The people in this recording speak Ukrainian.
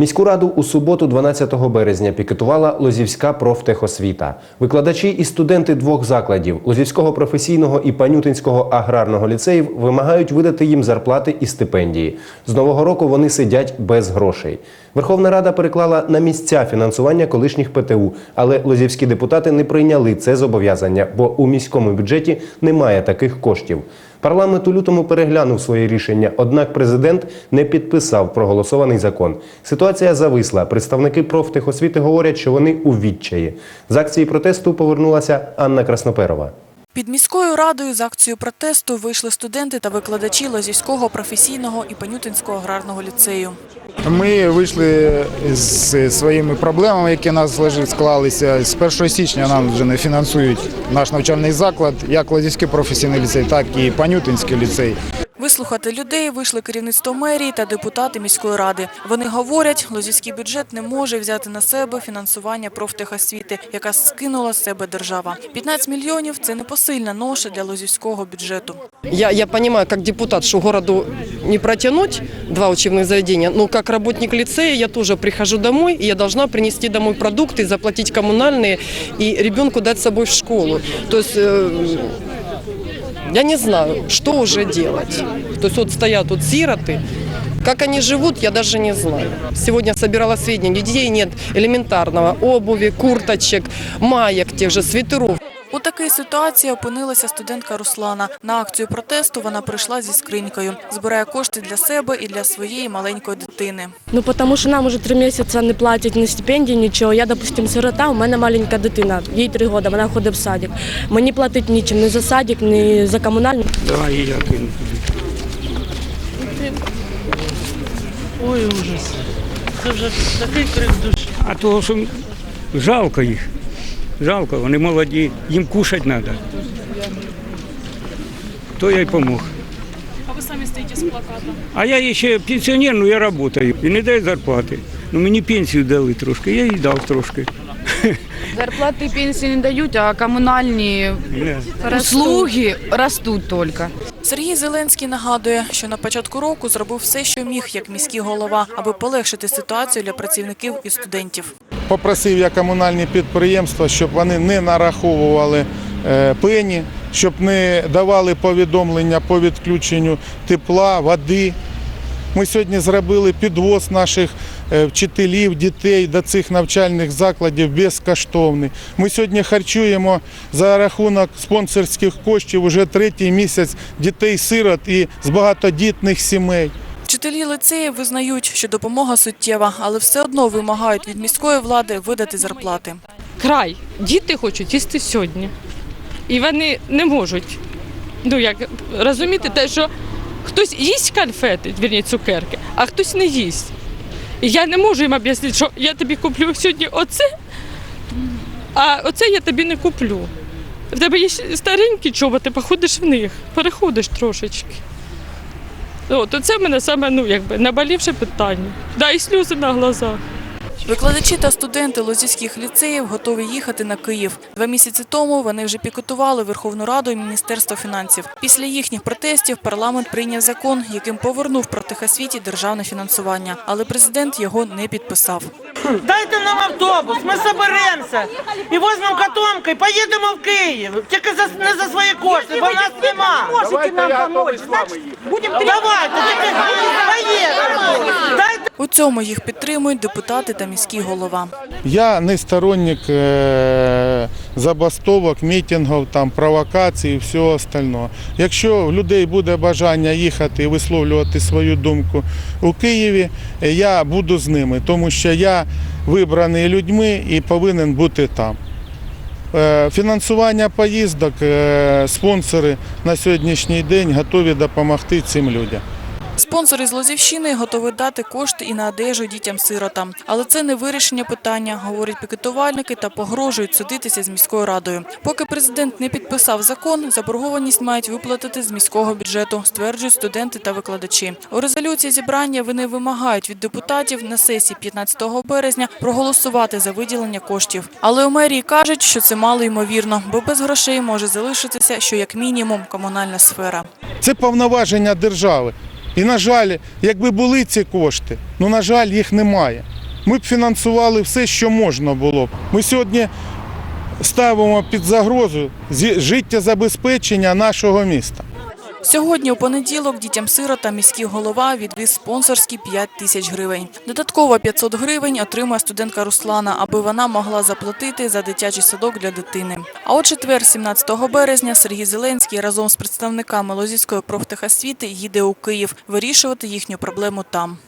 Міську раду у суботу, 12 березня, пікетувала Лозівська профтехосвіта. Викладачі і студенти двох закладів Лозівського професійного і Панютинського аграрного ліцеїв вимагають видати їм зарплати і стипендії. З нового року вони сидять без грошей. Верховна Рада переклала на місця фінансування колишніх ПТУ, але лозівські депутати не прийняли це зобов'язання, бо у міському бюджеті немає таких коштів. Парламент у лютому переглянув своє рішення, однак президент не підписав проголосований закон. Ситуація зависла. Представники профтехосвіти говорять, що вони у відчаї. З акції протесту повернулася Анна Красноперова. Під міською радою з акцією протесту вийшли студенти та викладачі Лозівського професійного і Панютинського аграрного ліцею. Ми вийшли з своїми проблемами, які нас склалися. З 1 січня нам вже не фінансують наш навчальний заклад, як Лазівський професійний ліцей, так і Панютинський ліцей. Вислухати людей вийшли керівництво мерії та депутати міської ради. Вони говорять, лозівський бюджет не може взяти на себе фінансування профтехосвіти, яка скинула з себе держава. 15 мільйонів – це непосильна ноша для лозівського бюджету. Я, я понимаю, как депутат, что городу не протянуть два учебных заведения, но как работник лицея я тоже прихожу домой, и я должна принести домой продукты, заплатить коммунальные и ребенку дать с собой в школу. То есть э, я не знаю, что уже делать. То есть вот стоят тут сироты, как они живут, я даже не знаю. Сегодня собирала сведения, детей нет элементарного обуви, курточек, маек, тех же свитеров. У такій ситуації опинилася студентка Руслана. На акцію протесту вона прийшла зі скринькою. Збирає кошти для себе і для своєї маленької дитини. Ну, потому що нам уже три місяці не платять ні стипендії, нічого. Я, допустим, сирота, у мене маленька дитина, їй три роки, вона ходить в садик. Мені платить нічим, ні за садик, ні за комунальні. Давай я кину. Ой, ужас. Це вже такий крик душі. А того, що жалко їх. Жалко, вони молоді, їм кушати треба. То я й помог. А ви самі стоїте з плакатом. А я ще пенсіонер, ну я працюю і не даю зарплати. Ну мені пенсію дали трошки, я їй дав трошки. Зарплаты и пенсии не дают, а коммунальные Не. услуги растут только. Сергій Зеленський нагадує, що на початку року зробив все, що міг, як міський голова, аби полегшити ситуацію для працівників і студентів. Попросив я комунальні підприємства, щоб вони не нараховували е, пені, щоб не давали повідомлення по відключенню тепла, води. Ми сьогодні зробили підвоз наших е, вчителів, дітей до цих навчальних закладів безкоштовний. Ми сьогодні харчуємо за рахунок спонсорських коштів уже третій місяць дітей-сирот і з багатодітних сімей. Вчителі ліцеїв визнають, що допомога суттєва, але все одно вимагають від міської влади видати зарплати. край. Діти хочуть їсти сьогодні. І вони не можуть. Ну як розуміти те, що хтось їсть конфети, вірні цукерки, а хтось не їсть. І я не можу їм об'яснити, що я тобі куплю сьогодні оце, а оце я тобі не куплю. В тебе є старенькі чоботи, походиш в них, переходиш трошечки. От, це в мене саме ну, якби, наболівше питання. Да, і сльози на глазах. Викладачі та студенти лозівських ліцеїв готові їхати на Київ. Два місяці тому вони вже пікетували Верховну Раду і Міністерство фінансів. Після їхніх протестів парламент прийняв закон, яким повернув протихосвіті державне фінансування, але президент його не підписав. Дайте нам автобус, ми соберемося і візьмемо котомки поїдемо в Київ. Тільки за, не за свої кошти, бо нас нема. Можете нам допомогти, значить, Давайте, У цьому їх підтримують депутати та міський голова. Я не сторонник е, забастовок, мітингів, там, провокацій і всього остального. Якщо в людей буде бажання їхати і висловлювати свою думку у Києві, е, я буду з ними, тому що я вибраний людьми і повинен бути там. Е, Фінансування поїздок, спонсори на сьогоднішній день готові допомогти цим людям. Спонсори з Лозівщини готові дати кошти і на одежу дітям-сиротам. Але це не вирішення питання, говорять пікетувальники та погрожують судитися з міською радою. Поки президент не підписав закон, заборгованість мають виплатити з міського бюджету, стверджують студенти та викладачі. У резолюції зібрання вони вимагають від депутатів на сесії 15 березня проголосувати за виділення коштів. Але у мерії кажуть, що це мало ймовірно, бо без грошей може залишитися, що як мінімум комунальна сфера. Це повноваження держави. І, на жаль, якби були ці кошти, ну, на жаль, їх немає. Ми б фінансували все, що можна було б. Ми сьогодні ставимо під загрозу життєзабезпечення нашого міста. Сьогодні у понеділок дітям-сиротам міський голова відвіз спонсорські 5 тисяч гривень. Додатково 500 гривень отримує студентка Руслана, аби вона могла заплатити за дитячий садок для дитини. А от четвер, 17 березня, Сергій Зеленський разом з представниками Лозівської профтехосвіти їде у Київ вирішувати їхню проблему там.